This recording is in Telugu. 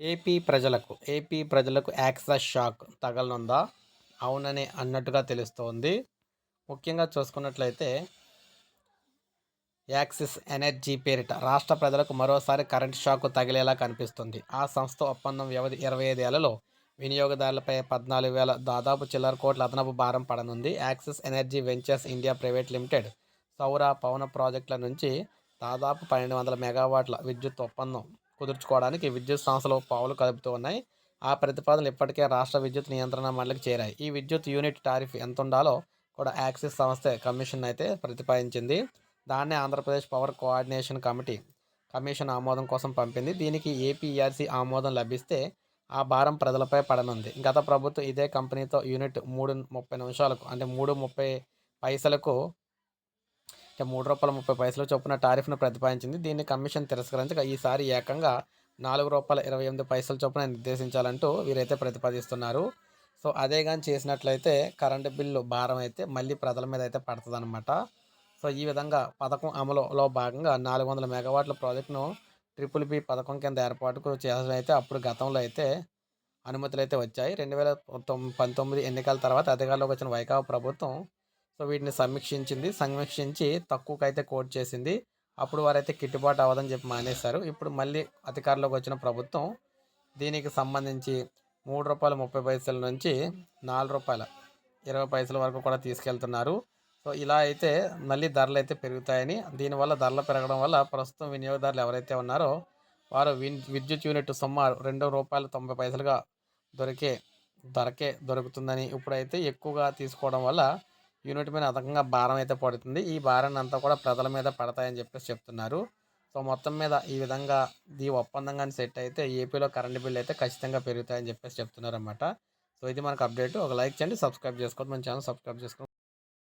ఏపీ ప్రజలకు ఏపీ ప్రజలకు యాక్సెస్ షాక్ తగలనుందా? అవునని అన్నట్టుగా తెలుస్తోంది. ముఖ్యంగా చూసుకున్నట్లయితే యాక్సిస్ ఎనర్జీ పేరిట రాష్ట్ర ప్రజలకు మరోసారి కరెంట్ షాక్ తగిలేలా కనిపిస్తుంది. ఆ సంస్థ ఒప్పందం వ్యవధి ఇరవై ఐదేళ్ళలో వినియోగదారులపై పద్నాలుగు వేల దాదాపు చిల్లర కోట్ల అదనపు భారం పడనుంది. Axis Energy Ventures India private limited సౌర పవన ప్రాజెక్టుల నుంచి దాదాపు పన్నెండు వందల మెగావాట్ల విద్యుత్ ఒప్పందం కుదుర్చుకోవడానికి విద్యుత్ సంస్థలు పావులు కలుపుతూ ఉన్నాయి. ఆ ప్రతిపాదనలు ఇప్పటికే రాష్ట్ర విద్యుత్ నియంత్రణ మండలికి చేరాయి. ఈ విద్యుత్ యూనిట్ టారిఫ్ ఎంత ఉండాలో కూడా యాక్సిస్ సంస్థ కమిషన్ అయితే ప్రతిపాదించింది. దాన్నే Andhra Pradesh power coordination committee commission ఆమోదం కోసం పంపింది. దీనికి ఏపీఆర్సీ ఆమోదం లభిస్తే ఆ భారం ప్రజలపై పడనుంది. గత ప్రభుత్వం ఇదే కంపెనీతో యూనిట్ మూడు ముప్పై నిమిషాలకు అంటే మూడు ముప్పై పైసలకు మూడు రూపాయల ముప్పై పైసలు చొప్పున టారిఫ్ను ప్రతిపాదించింది. దీన్ని కమిషన్ తిరస్కరించగా ఈసారి ఏకంగా నాలుగు రూపాయల ఇరవై ఎనిమిది పైసల చొప్పున నిర్దేశించాలంటూ వీరైతే ప్రతిపాదిస్తున్నారు. సో అదే కానీ చేసినట్లయితే కరెంటు బిల్లు భారం అయితే మళ్ళీ ప్రజల మీద అయితే పడుతుందన్నమాట. సో ఈ విధంగా పథకం అమలులో భాగంగా నాలుగు వందల మెగావాట్ల ప్రాజెక్టును ట్రిపుల్ బి పథకం కింద ఏర్పాటుకు చేయాల్సిన అయితే అప్పుడు గతంలో అయితే అనుమతులు అయితే వచ్చాయి. రెండు వేల పంతొమ్మిది ఎన్నికల తర్వాత అధికారంలోకి వచ్చిన వైకాపా ప్రభుత్వం సో వీటిని సమీక్షించింది. సమీక్షించి తక్కువకైతే కోట్ చేసింది. అప్పుడు వారైతే గిట్టుబాటు అవ్వదని చెప్పి మానేశారు. ఇప్పుడు మళ్ళీ అధికారంలోకి వచ్చిన ప్రభుత్వం దీనికి సంబంధించి మూడు రూపాయల ముప్పై పైసల నుంచి నాలుగు రూపాయల ఇరవై పైసల వరకు కూడా తీసుకెళ్తున్నారు. సో ఇలా అయితే మళ్ళీ ధరలు అయితే పెరుగుతాయని దీనివల్ల ధరలు పెరగడం వల్ల ప్రస్తుతం వినియోగదారులు ఎవరైతే ఉన్నారో వారు విద్యుత్ యూనిట్ సుమారు రెండు రూపాయల తొంభై పైసలుగా దొరికే ధరకే దొరుకుతుందని ఇప్పుడైతే ఎక్కువగా తీసుకోవడం వల్ల యూనిట్ మీద అదనంగా భారం అయితే పడుతుంది. ఈ భారాన్ని అంతా కూడా ప్రజల మీద పడతాయని చెప్పేసి చెప్తున్నారు. సో మొత్తం మీద ఈ విధంగా ఈ ఒప్పందం కానీ సెట్ అయితే ఏపీలో కరెంట్ బిల్ అయితే ఖచ్చితంగా పెరుగుతాయని చెప్పేసి చెప్తున్నారు అనమాట సో ఇది మనకు అప్డేట్. ఒక లైక్ చేయండి సబ్స్క్రైబ్ చేసుకోండి. మన ఛానల్ సబ్స్క్రైబ్ చేసుకోండి.